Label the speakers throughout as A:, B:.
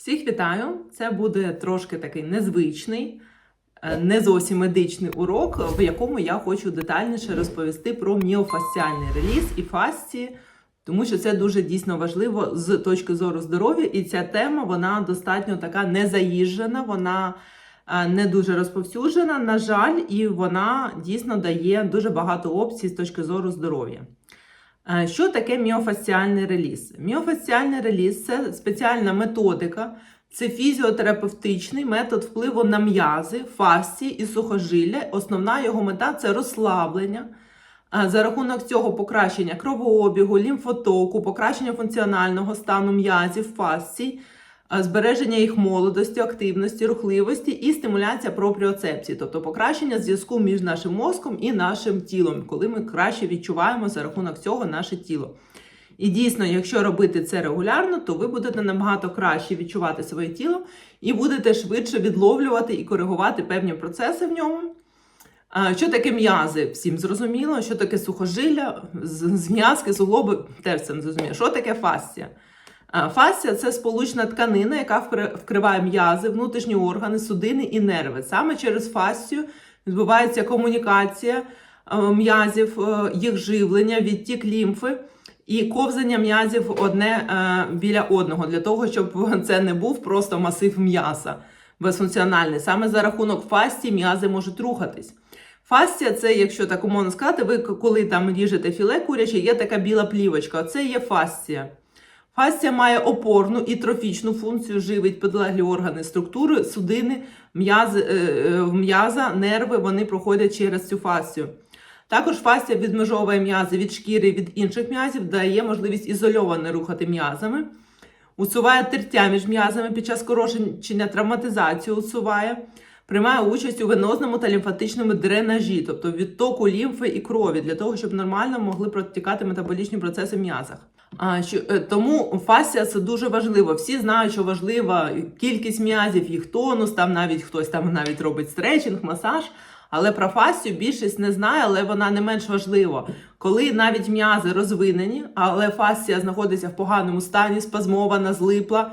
A: Всіх вітаю! Це буде трошки такий незвичний, е, не зовсім медичний урок, в якому я хочу детальніше розповісти про міофасціальний реліз і фасції, тому що це дуже дійсно важливо з точки зору здоров'я, і ця тема вона достатньо така незаїжджена, вона е, не дуже розповсюджена, на жаль, і вона дійсно дає дуже багато опцій з точки зору здоров'я. Що таке міофасціальний реліз? Міофасціальний реліз це спеціальна методика, це фізіотерапевтичний метод впливу на м'язи, фасції і сухожилля. Основна його мета це розслаблення. За рахунок цього покращення кровообігу, лімфотоку, покращення функціонального стану м'язів, фасцій, збереження їх молодості, активності, рухливості і стимуляція пропріоцепції, тобто покращення зв'язку між нашим мозком і нашим тілом, коли ми краще відчуваємо за рахунок цього наше тіло. І дійсно, якщо робити це регулярно, то ви будете набагато краще відчувати своє тіло і будете швидше відловлювати і коригувати певні процеси в ньому. Що таке м'язи? Всім зрозуміло, що таке сухожилля, з- зв'язки, суглоби теж це не зрозуміло. Що таке фасція? А, Фасція це сполучна тканина, яка вкриває м'язи, внутрішні органи, судини і нерви. Саме через фасцію відбувається комунікація е, м'язів, е, їх живлення, відтік лімфи і ковзання м'язів одне е, біля одного, для того, щоб це не був просто масив м'яса безфункціональний. Саме за рахунок фасції м'язи можуть рухатись. Фасція це, якщо так умовно сказати, ви коли там ріжете філе куряче, є така біла плівочка. Це є фасція. Фасція має опорну і трофічну функцію, живить підлеглі органи структури, судини, е, е, м'яза, нерви, вони проходять через цю фасцію. Також фасція відмежовує м'язи від шкіри від інших м'язів, дає можливість ізольовано рухати м'язами, усуває тертя між м'язами під час скорочення травматизацію усуває, приймає участь у венозному та лімфатичному дренажі, тобто відтоку лімфи і крові, для того, щоб нормально могли протікати метаболічні процеси в м'язах. Е, тому фасція це дуже важливо. Всі знають, що важлива кількість м'язів, їх тонус, там навіть хтось там навіть робить стретчинг, масаж. Але про фасцію більшість не знає, але вона не менш важлива. Коли навіть м'язи розвинені, але фасція знаходиться в поганому стані, спазмована, злипла,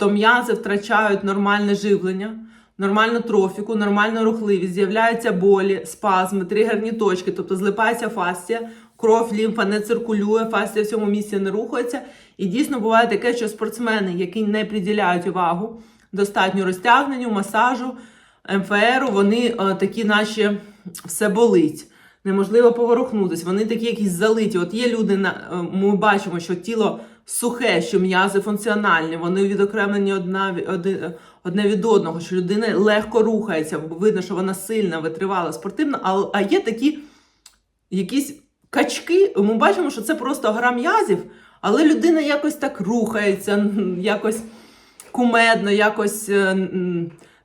A: то м'язи втрачають нормальне живлення, нормальну трофіку, нормальну рухливість, з'являються болі, спазми, тригерні точки, тобто злипається фасція, кров, лімфа не циркулює, фасція в цьому місці не рухається. І дійсно буває таке, що спортсмени, які не приділяють увагу достатньо розтягненню, масажу, МФРу, вони е, такі, наче все болить. Неможливо поворухнутися, вони такі якісь залиті. От є люди, е, ми бачимо, що тіло сухе, що м'язи функціональні, вони відокремлені одна, одне від одного, що людина легко рухається, видно, що вона сильна, витривала, спортивна, а є такі якісь качки. Ми бачимо, що це просто гра м'язів, але людина якось так рухається, якось кумедно, якось е,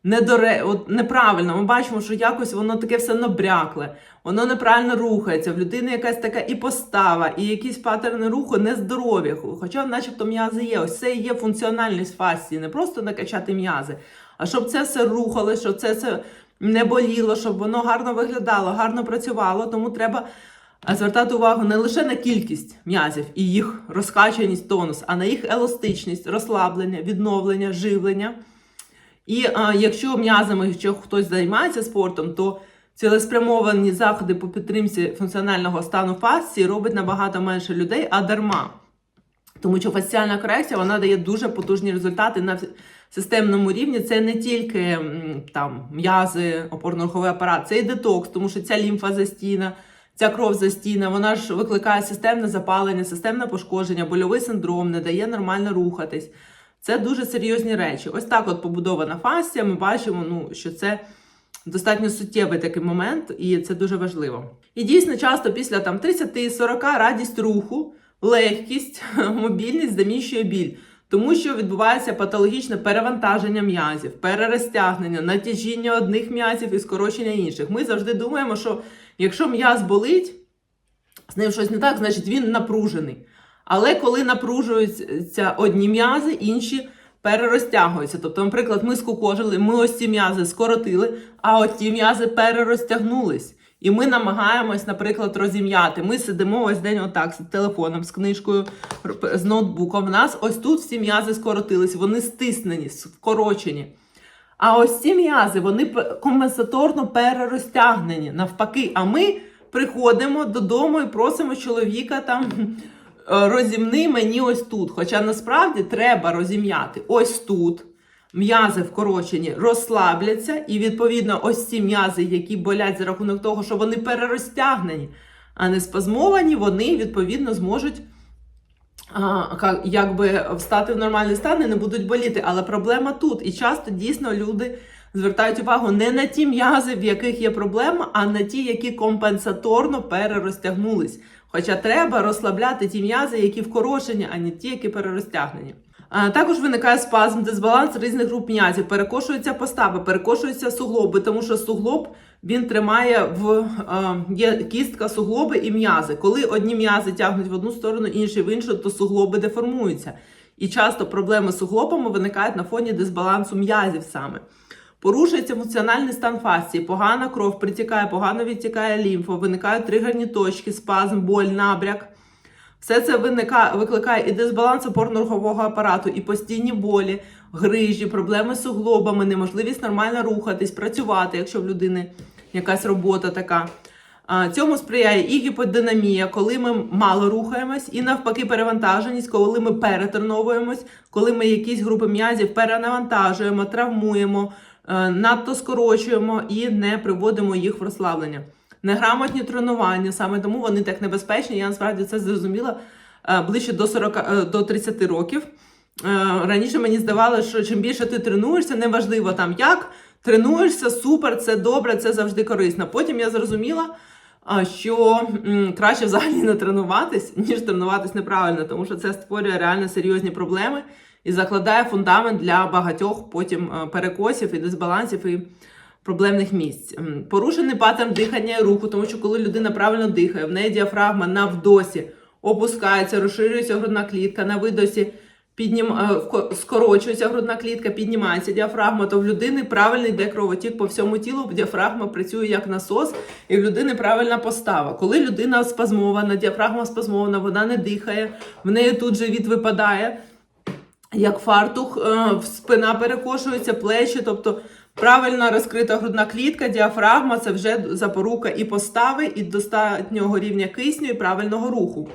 A: недоре... От, неправильно. Ми бачимо, що якось воно таке все набрякле, воно неправильно рухається. В людини якась така і постава, і якісь паттерни руху нездорові. Хоча, начебто, м'язи є. Ось це і є функціональність фасції, не просто накачати м'язи, а щоб це все рухало, щоб це все не боліло, щоб воно гарно виглядало, гарно працювало. Тому треба звертати увагу не лише на кількість м'язів і їх розкачаність, тонус, а на їх еластичність, розслаблення, відновлення, живлення. І а, якщо м'язами, якщо хтось займається спортом, то цілеспрямовані заходи по підтримці функціонального стану фасції робить набагато менше людей, а дарма. Тому що фасціальна корекція вона дає дуже потужні результати на системному рівні. Це не тільки там м'язи, опорно-руховий апарат, це і детокс, тому що ця лімфа застійна, ця кров застійна, вона ж викликає системне запалення, системне пошкодження, больовий синдром, не дає нормально рухатись. Це дуже серйозні речі. Ось так от побудована фасція. Ми бачимо, ну, що це достатньо суттєвий такий момент, і це дуже важливо. І дійсно, часто після там 30-40 радість руху, легкість, мобільність заміщує біль. Тому що відбувається патологічне перевантаження м'язів, перерозтягнення, натяжіння одних м'язів і скорочення інших. Ми завжди думаємо, що якщо м'яз болить, з ним щось не так, значить він напружений. Але коли напружуються одні м'язи, інші перерозтягуються. Тобто, наприклад, ми скукожили, ми ось ці м'язи скоротили, а от ті м'язи перерозтягнулись. І ми намагаємось, наприклад, розім'яти. Ми сидимо ось день отак з телефоном, з книжкою, з ноутбуком. В нас ось тут всі м'язи скоротились, вони стиснені, скорочені. А ось ці м'язи вони компенсаторно перерозтягнені навпаки. А ми приходимо додому і просимо чоловіка там е, розімни мені ось тут. Хоча насправді треба розім'яти ось тут. М'язи вкорочені розслабляться, і відповідно ось ці м'язи, які болять за рахунок того, що вони перерозтягнені, а не спазмовані, вони відповідно зможуть а, якби встати в нормальний стан і не будуть боліти. Але проблема тут. І часто дійсно люди звертають увагу не на ті м'язи, в яких є проблема, а на ті, які компенсаторно перерозтягнулись. Хоча треба розслабляти ті м'язи, які вкорочені, а не ті, які перерозтягнені. Також виникає спазм, дисбаланс різних груп м'язів, перекошуються постави, перекошуються суглоби, тому що суглоб він тримає в є кістка суглоби і м'язи. Коли одні м'язи тягнуть в одну сторону, інші в іншу, то суглоби деформуються. І часто проблеми з суглобами виникають на фоні дисбалансу м'язів саме. Порушується функціональний стан фасції, погана кров притікає, погано відтікає лімфа, виникають тригерні точки, спазм, боль, набряк. Все це виникає, викликає і дисбаланс опорно-рухового апарату, і постійні болі, грижі, проблеми з суглобами, неможливість нормально рухатись, працювати, якщо в людини якась робота така. Цьому сприяє і гіподинамія, коли ми мало рухаємось, і навпаки перевантаженість, коли ми перетреновуємось, коли ми якісь групи м'язів перенавантажуємо, травмуємо, е, надто скорочуємо і не приводимо їх в розслаблення. Неграмотні тренування, саме тому вони так небезпечні. Я насправді це зрозуміла е, ближче до 40, е, до 30 років. Е, Раніше мені здавалося, що чим більше ти тренуєшся, неважливо там як, тренуєшся, супер, це добре, це завжди корисно. Потім я зрозуміла, що краще взагалі не тренуватись, ніж тренуватись неправильно, тому що це створює реально серйозні проблеми і закладає фундамент для багатьох потім перекосів і дисбалансів і проблемних місць. Порушений паттерн дихання і руху, тому що коли людина правильно дихає, в неї діафрагма на вдосі опускається, розширюється грудна клітка, на видосі піднім... е, скорочується грудна клітка, піднімається діафрагма, то в людини правильний йде кровотік по всьому тілу, діафрагма працює як насос, і в людини правильна постава. Коли людина спазмована, діафрагма спазмована, вона не дихає, в неї тут живіт випадає, як фартух, е, спина перекошується, плечі, тобто правильно розкрита грудна клітка, діафрагма це вже запорука і постави, і достатнього рівня кисню, і правильного руху.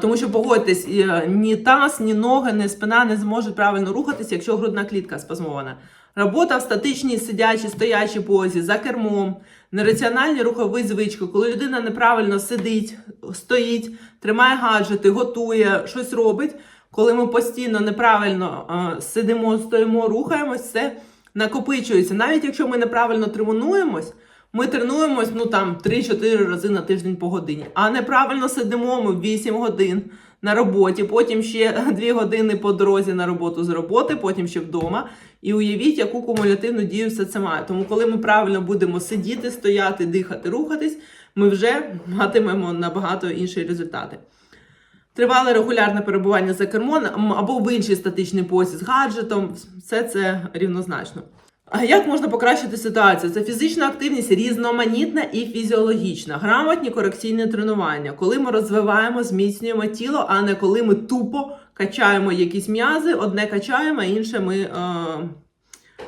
A: Тому що погодьтесь, е, ні таз, ні ноги, ні спина не зможуть правильно рухатися, якщо грудна клітка спазмована. Робота в статичній сидячій, стоячій позі, за кермом, нераціональні рухові звички, коли людина неправильно сидить, стоїть, тримає гаджети, готує, щось робить. Коли ми постійно неправильно е, сидимо, стоїмо, рухаємось, це накопичується. Навіть якщо ми неправильно тренуємось, ми тренуємось ну там 3-4 рази на тиждень по годині. А неправильно сидимо ми 8 годин на роботі, потім ще 2 години по дорозі на роботу з роботи, потім ще вдома. І уявіть, яку кумулятивну дію все це має. Тому, коли ми правильно будемо сидіти, стояти, дихати, рухатись, ми вже матимемо набагато інші результати. Тривале регулярне перебування за кермом або в іншій статичній позі з гаджетом, все це рівнозначно. А як можна покращити ситуацію? Це фізична активність різноманітна і фізіологічна, грамотні корекційні тренування, коли ми розвиваємо, зміцнюємо тіло, а не коли ми тупо качаємо якісь м'язи, одне качаємо, а інше ми е,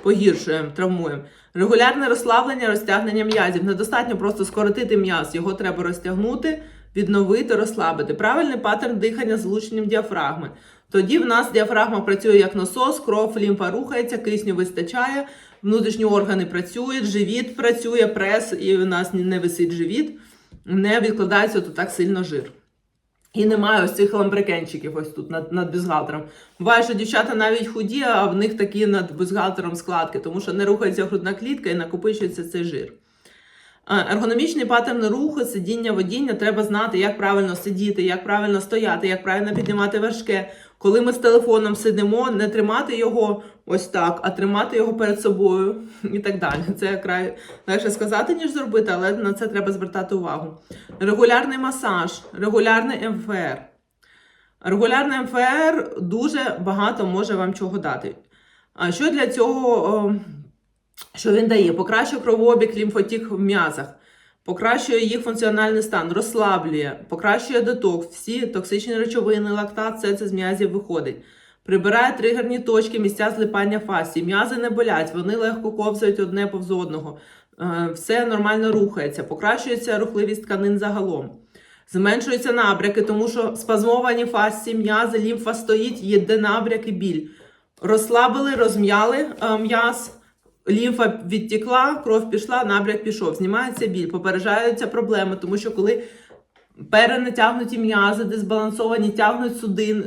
A: погіршуємо, травмуємо. Регулярне розслаблення, розтягнення м'язів. Недостатньо просто скоротити м'яз, його треба розтягнути, відновити, розслабити. Правильний паттерн дихання з злученням діафрагми. Тоді в нас діафрагма працює як насос, кров, лімфа рухається, кисню вистачає, внутрішні органи працюють, живіт працює, прес, і у нас не висить живіт, не відкладається тут так сильно жир. І немає ось цих ламбрекенчиків ось тут над, над бюстгальтером. Буває, що дівчата навіть худі, а в них такі над бюстгальтером складки, тому що не рухається грудна клітка і накопичується цей жир. Е, Ергономічний паттерн руху, сидіння, водіння, треба знати, як правильно сидіти, як правильно стояти, як правильно піднімати вершки. Коли ми з телефоном сидимо, не тримати його ось так, а тримати його перед собою і так далі. Це край легше сказати, ніж зробити, але на це треба звертати увагу. Регулярний масаж, регулярний МФР. Регулярний МФР дуже багато може вам чого дати. А що для цього, о, що він дає? Покращує кровообіг, лімфотік в м'язах, покращує їх функціональний стан, розслаблює, покращує детокс, всі токсичні речовини, лактат, все це з м'язів виходить. Прибирає тригерні точки, місця злипання фасцій. М'язи не болять, вони легко ковзають одне повз одного. Е, Все нормально рухається, покращується рухливість тканин загалом. Зменшуються набряки, тому що спазмовані фасції, м'язи, лімфа стоїть, є де набряк біль. Розслабили, розм'яли е, м'яз, лімфа відтекла, кров пішла, набряк пішов. Знімається біль, попереджаються проблеми, тому що коли перенатягнуті м'язи, дисбалансовані, тягнуть судин,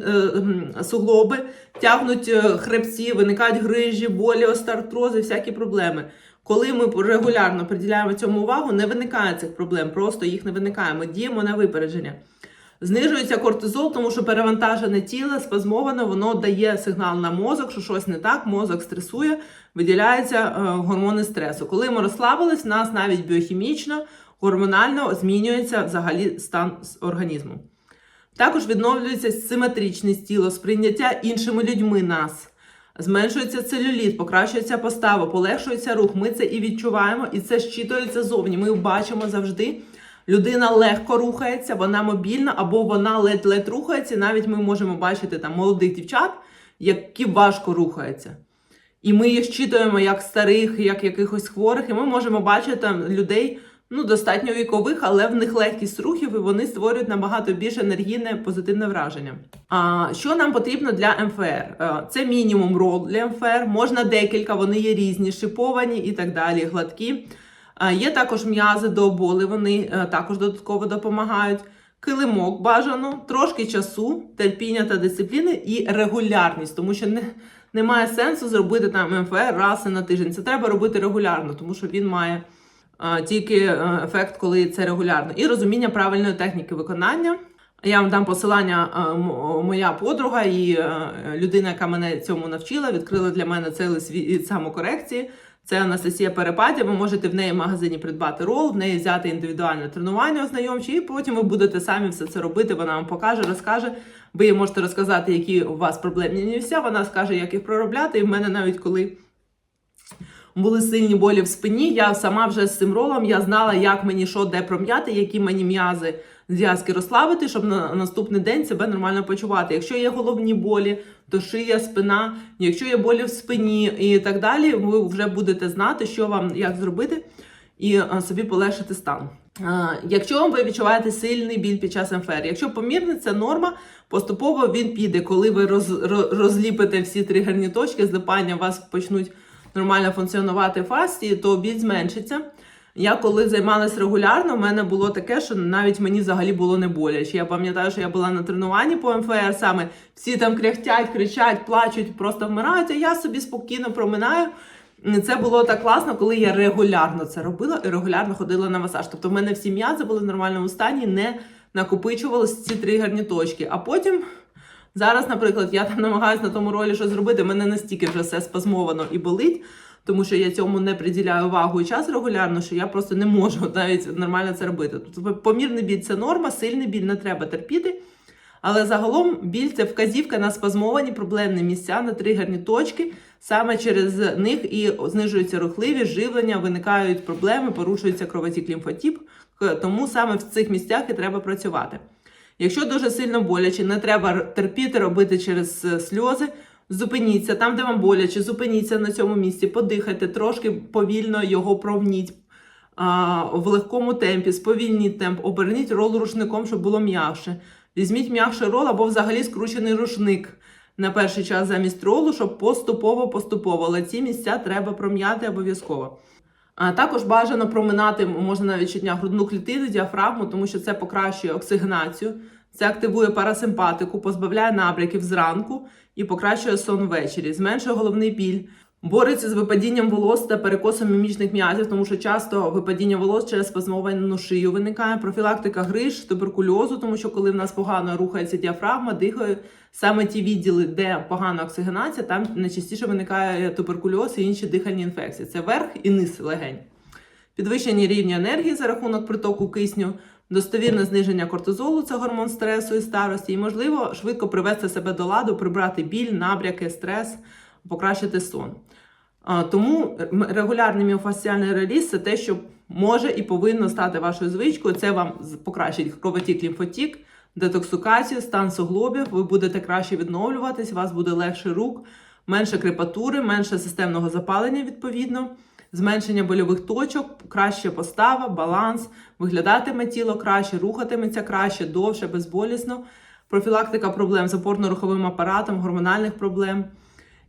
A: е, суглоби, тягнуть е, хребці, виникають грижі, болі, остеартрози, всякі проблеми. Коли ми регулярно приділяємо цьому увагу, не виникає цих проблем, просто їх не виникає. Ми діємо на випередження. Знижується кортизол, тому що перевантажене тіло, спазмоване, воно дає сигнал на мозок, що щось не так, мозок стресує, виділяються е, гормони стресу. Коли ми розслабились, в нас навіть біохімічно, гормонально змінюється взагалі стан організму. Також відновлюється симетричність тіла, сприйняття іншими людьми нас. Зменшується целюліт, покращується постава, полегшується рух. Ми це і відчуваємо, і це щитується зовні. Ми бачимо завжди. Людина легко рухається, вона мобільна або вона ледь-ледь рухається. Навіть ми можемо бачити там молодих дівчат, які важко рухаються. І ми їх щитуємо як старих, як якихось хворих, і ми можемо бачити там людей ну, достатньо вікових, але в них легкість рухів, і вони створюють набагато більш енергійне позитивне враження. А що нам потрібно для МФР? Це мінімум рол для МФР, можна декілька, вони є різні, шиповані і так далі, гладкі. А, Є також м'язи до боли, вони е, також додатково допомагають. Килимок бажано, трошки часу, терпіння та дисципліни і регулярність, тому що не, немає сенсу зробити там МФР раз на тиждень. Це треба робити регулярно, тому що він має а, тільки е, ефект, коли це регулярно. І розуміння правильної техніки виконання. Я вам дам посилання. е, м- Моя подруга і е, людина, яка мене цьому навчила, відкрила для мене цілий світ самокорекції. Це Анастасія Перепаді, Ви можете в неї в магазині придбати рол, в неї взяти індивідуальне тренування ознайомче, і потім ви будете самі все це робити. Вона вам покаже, розкаже. Ви їй можете розказати, які у вас проблемні місця. Вона скаже, як їх проробляти. І в мене навіть коли були сильні болі в спині, я сама вже з цим ролом я знала, як мені що де пром'яти, які мені м'язи зв'язки розслабити, щоб на наступний день себе нормально почувати. Якщо є головні болі, то шия, спина. Якщо є болі в спині і так далі, ви вже будете знати, що вам як зробити і собі полегшити стан. Якщо ви відчуваєте сильний біль під час МФР, якщо помірний, це норма, поступово він піде, коли ви роз, ро- розліпите всі тригерні точки, злипання вас почнуть нормально функціонувати фасції, то біль зменшиться. Я коли займалась регулярно, в мене було таке, що навіть мені взагалі було не боляче. Я пам'ятаю, що я була на тренуванні по МФР, саме всі там кряхтять, кричать, плачуть, просто вмирають, а я собі спокійно проминаю. Це було так класно, коли я регулярно це робила і регулярно ходила на масаж. Тобто в мене всі м'язи були в нормальному стані, не накопичувалися ці тригерні точки. А потім зараз, наприклад, я там намагаюся на тому ролі щось зробити. Мене настільки вже все спазмовано і болить, тому що я цьому не приділяю увагу і час регулярно, що я просто не можу навіть нормально це робити. Тобто помірний біль це норма, сильний біль не треба терпіти. Але загалом біль це вказівка на спазмовані проблемні місця, на тригерні точки. Саме через них і знижується рухливість, живлення, виникають проблеми, порушується кровотік лімфотіп. Тому саме в цих місцях і треба працювати. Якщо дуже сильно боляче, не треба терпіти, робити через е, сльози. Зупиніться там, де вам боляче, зупиніться на цьому місці, подихайте, трошки повільно його провніть а, в легкому темпі, сповільніть темп, оберніть рол рушником, щоб було м'якше. Візьміть м'якший рол або взагалі скручений рушник на перший час замість ролу, щоб поступово-поступово. Але ці місця треба пром'яти обов'язково. Також бажано проминати можна навіть щодня грудну клітину, діафрагму, тому що це покращує оксигенацію, це активує парасимпатику, позбавляє набряків зранку і покращує сон ввечері, зменшує головний біль. Бореться з випадінням волос та перекосом мімічних м'язів, тому що часто випадіння волос через спазмовану шию виникає. Профілактика гриж, туберкульозу, тому що коли в нас погано рухається діафрагма, дихає саме ті відділи, де погана оксигенація, там найчастіше виникає туберкульоз і інші дихальні інфекції. Це верх і низ легень. Підвищення рівня енергії за рахунок притоку кисню, достовірне зниження кортизолу, це гормон стресу і старості, і можливо швидко привести себе до ладу, прибрати біль, набряки, стрес, покращити сон. Тому регулярний міофасціальний реліз це те, що може і повинно стати вашою звичкою. Це вам покращить кровотік лімфотік, детоксикацію, стан суглобів. Ви будете краще відновлюватись, у вас буде легше рук, менше крепатури, менше системного запалення відповідно. Зменшення больових точок, краща постава, баланс, виглядатиме тіло краще, рухатиметься краще, довше, безболісно, профілактика проблем з опорно-руховим апаратом, гормональних проблем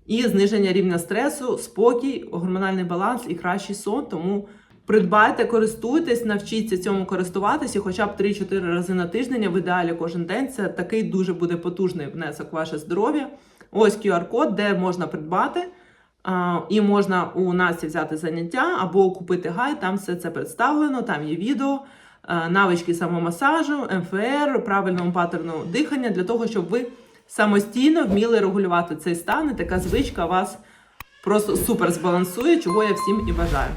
A: і зниження рівня стресу, спокій, гормональний баланс і кращий сон. Тому придбайте, користуйтесь, навчіться цьому користуватися хоча б 3-4 рази на тиждень, в ідеалі кожен день. Це такий дуже буде потужний внесок в ваше здоров'я. Ось QR-код, де можна придбати. А, І можна у Насті взяти заняття або купити гайд, там все це представлено, там є відео, навички самомасажу, МФР, правильному паттерну дихання для того, щоб ви самостійно вміли регулювати цей стан. І така звичка вас просто супер збалансує, чого я всім і бажаю.